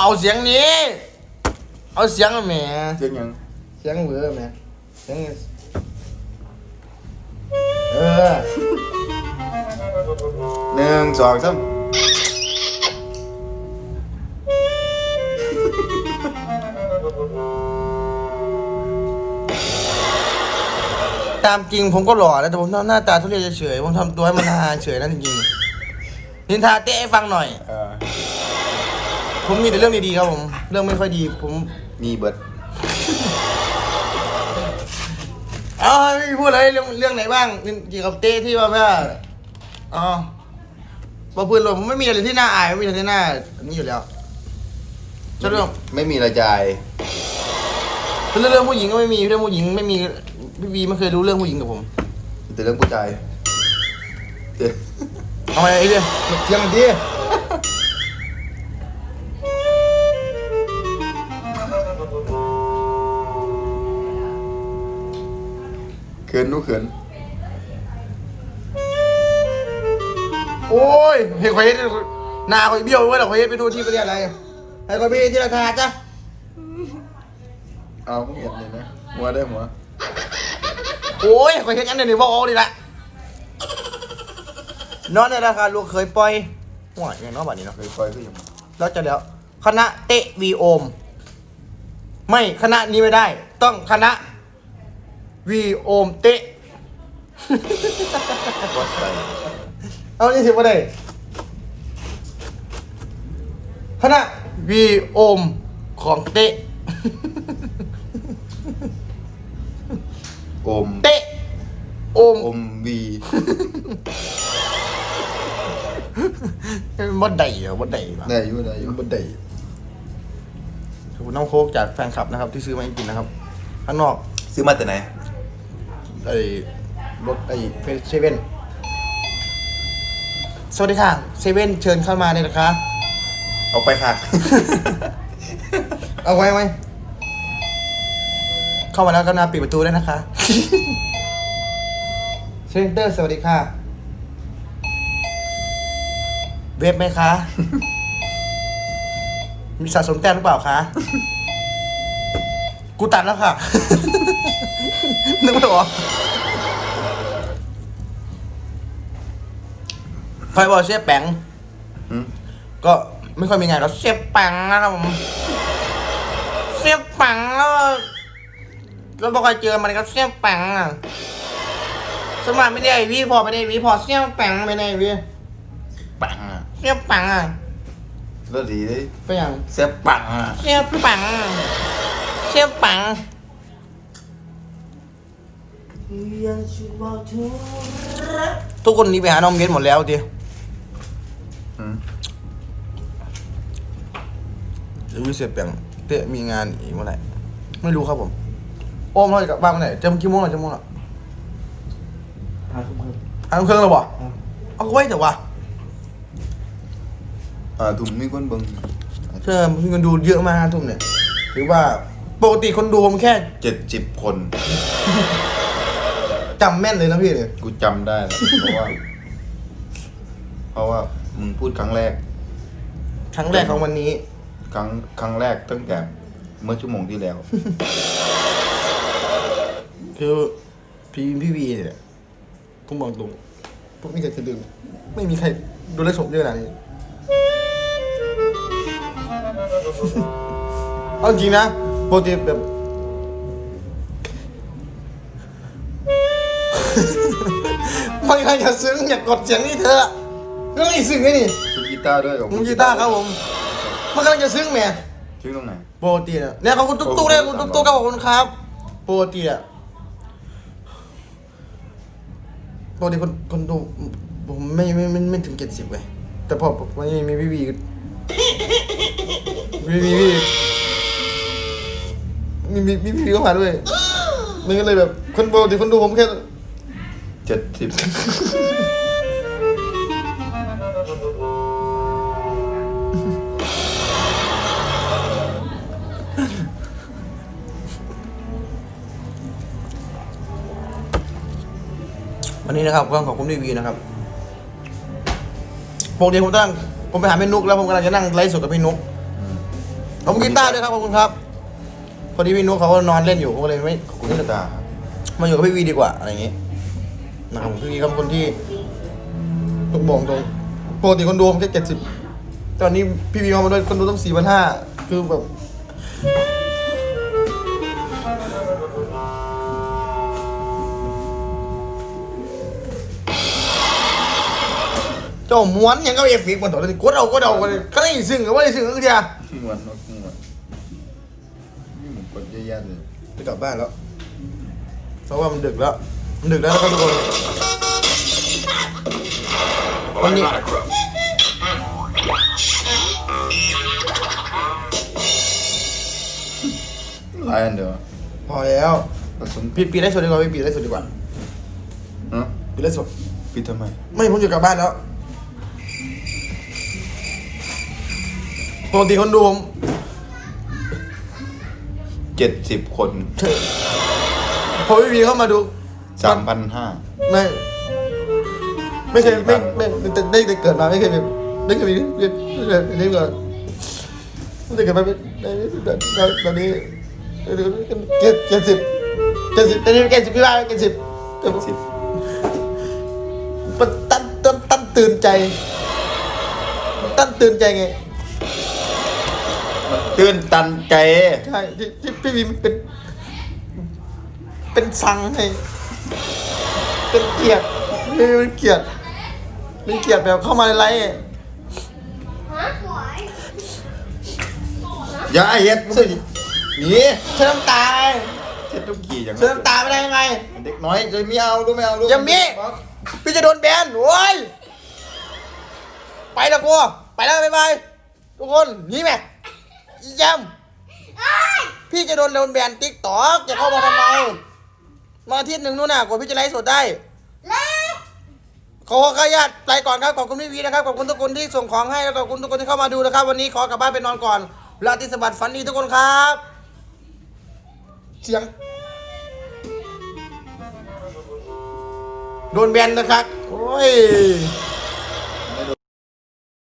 เอาเสียงนี้ เอาเสียงแหมเสียงหยังเสียงเวอร์แหมเสียงเออหนึ่งสองสามตามจริงผมก็หล่อแล้วแต่ผมทำหน้าตาทุเรศเฉยๆผมทำตัวให้มันฮาเฉยนั่นจริงๆนินทาเต้ให้ฟังหน่อย เออ ผมมีแต่เรื่องดีๆครับผม เรื่องไม่ค่อยดีผมมีเบิดเอาไม่พูดอะไรเรื่องเรื่องไหนบ้างเกี่ยวกับเต้ที่ว่าว่าอ๋อบอกพื้นเลยผมไม่มีอะไรที่น่าอายไม่มีอะไรที่น่าอันนี้อยู่แล้วเรื่องไม่มีรายจ่ายเรื่องเรื่องผู้หญิงก็ไม่มีเรื่องผู้หญิงไม่มีพี่วีไม่เคยรู้เรื่องผู้หญิงกับผมแต่เรื่องผู้ชายเดี๋ยวเอาไงไอ้เรื่องเสียงมั นดีเขินนู้เขิน โอ้ยเห็นคอยเห็นหน้าคอยเบี้ยวเว้ยแต่คอยเห็นไปดูที่ประเทศอะไรให้คอยไปที่ราคาจ้ะเอาเห็นเลยนะหัวได้หัวโอ้ยคอยเห็นอันนี้บอกเอาดีละนอนในราคาลูกเคยปล่อยหัวอย่างน้อยบัดนี้เนาะเคยปล่อยก็ยังแล้วจะแล้วคณะเตะวีโอม ไม่คณะนี้ไม่ได้ ต้องคณะ วีโอมเตะ วัดไปเอานี่สิว่าได้คณะวีโอมของเตะ อม เตะโอมอมวีบ่ได้เหรอบ่ได้ปะได้อยู่ได้อยู่บ่ได้ขอบคุณน้องโคกจากแฟนคลับนะครับ ที่ซื้อมาให้กินนะครับข้างนอก ซื้อมาแต่ไหน ไอ้รถไอ้เซเว่นสวัสดีค่ะเซเว่นเชิญเข้ามาเลยนะคะ เอาไปค่ะ เอาไว้ไหมเข้ามาแล้วก็นาปิดประตูด้วยนะคะ เซนเตอร์สวัสดีค่ะ เว็บไหมคะ มีสะสมแต้มหรือเปล่าคะ กูตัดแล้วค่ะ นึกไม่ออกใครบอกเชฟแปงหืมก็ไม่ค่อยมีงานแล้วเชฟแปงนะครับผม เสียบปังแล้วแล้วบอกเคยเจอมันก็เสียบปังอะสมัครไม่ได้ไอ้วีพอไม่ได้ไอ้วีพอเสียบปังไม่ได้ไอ้วีปังอะเสียบปังอะแล้วดีเลยไปอย่างแซ่บปังอะเสียบปัง เสียบปังทุกคนหนี้ไปหาน้องเบนหมดแล้วดิหืมหรือวิเศษแปงเตะมีงานอีกเมื่อไหร่ไม่รู้ครับผม โอ้มเราจะกลับบ้านเมื่อไหร่จะกี่โมงหรอจะโมงหรอห้าทุ่มครึ่งห้าทุ่มครึ่งแล้วบ่เอาไว้แต่ว่าอ่าถุงมีคนเบิ่งเชื่อมีคนดูเยอะมากห้าทุ่มเนี่ยหรือว่า ปกติคนดูผมแค่เจ็ดสิบคนจำแม่นเลยนะพี่เนี่ยกูจำได้แล้วเพราะว่า เพราะว่ามึงพูดครั้งแรก ครั้งแรกของวันนี้ ครั้งครั้งแรกตั้งแต่เมื่อชั่วโมงที่แล้ว คือพี่พี่วีเนี่ยผมบอกตรงพวกนี้จะดึงไม่มีใครดูแลสมเยอะขนาดนี้เอาจริงนะ ปกติแบบไม่ใครจะซึ้งอยากกดเสียงนี่เธอะเรื่องอีซึ้งไงนี่ชุดกีตาร์ด้วยของมึงกีตาร์ครับผมมันกำลังจะซึ้งแหม่ชื่อตรงไหน ปกติเนี่ยเนี่ยขอบคุณตุ๊กตุ๊กเลยขอบคุณตุ๊กตุ๊กครับขอบคุณครับปกติอะปกติคนคนดูผมไม่ไม่ไม่ไม่ถึงเจ็ดสิบเลยแต่พอวันนี้มีพี่วีมีมีพี่ มีมีมีพี่เข้ามาด้วยมันก็เลยแบบคนปกติคนดูผมแค่เจ็ดสิบวันนี้นะครับก็ขอบคุณพี่วีนะครับปกติผมตั้งผมไปหาพี่นุกแล้วผมกำลังจะนั่งไลฟ์สดกับพี่นุกขอบคุณกีตาร์ด้วยครับขอบคุณครับ พอดีพี่นุ๊กเขาก็นอนเล่นอยู่ผมก็เลยไม่ขอบคุณตาครับมาอยู่กับพี่วีดีกว่าอะไรอย่างงี้นะครับผมพี่วีก็เป็นคนที่ต้องบอกตรงปกติคนดูผมแค่เจ็ดสิบตอนนี้พี่วีเข้ามาด้วยคนดูต้องสี่พันห้าคือแบบเจ้าม้วนยังก็เอฟเฟกต์มันต่อเลยกดเอากดเอาก็ได้ก็ได้ซึ่งก็ว่าได้ซึ่งก็เดียวม้วนม้วน นี่ผมกดเยอะแยะเลยจะกลับบ้านแล้ว เพราะว่ามันดึกแล้ว มันดึกแล้วนะครับทุกคนวันนี้หลายอันเดียวพอแล้วผสมปิดปิดได้สดดีกว่าพี่ปิดได้สดดีกว่าฮะปิดได้สดปิดทำไม ไม่ผมจะกลับบ้านแล้วปกติคนดูผม เจ็ดสิบคนพอพี่วีเข้ามาดูสามพันห้า ไม่ ไม่เคยไม่4,000ไม่ไม่ได้ได้เกิดมาไม่เคยแบบไม่เคยมีเรื่องเรื่องนี้ก่อนไม่ได้เกิดมาเป็นในแบบแบบนี้เจ็ดเจ็ดสิบเจ็ดสิบตอนนี้เจ็ดสิบพี่ว่าเจ็ดสิบเจ็ดสิบมันตั้นตั้นตั้นตื่นใจมันตั้นตื่นใจไง ตื่นตันใจ ใช่ที่ที่พี่วีมันเป็น เป็นสังให้ เป็นเกียรติพี่วีเป็นเกียรติเป็นเกียรติแบบเข้ามาในไลฟ์อย่าเฮ็ดมึงสิหนีเชื่อน้ำตาเช็ดทุกขี่อย่างเชื่อน้ำตาไม่ได้ยังไง เด็กน้อยจะไม่เอาดูไม่เอาดูอย่ามีพี่จะโดนแบนโว้ยไปแล้วกูไปแล้วบ๊ายบายทุกคนหนี่แม่ อีแยมพี่จะโดนโดนแบนติ๊กตอกจะเข้ามาทำไมมาอาทิตย์หนึ่งนู่นน่ะกว่าพี่จะไลฟ์สดได้ขอขออนุญาตไปก่อนครับขอบคุณพี่วีนะครับขอบคุณทุกคนที่ส่งของให้แล้วก็ขอบคุณทุกคนที่เข้ามาดูนะครับ วันนี้ขอกลับบ้านไปนอนก่อนราตรีสวัสดิ์ฝันดีทุกคนครับ เสียง โดนแบนนะครับโอ้ย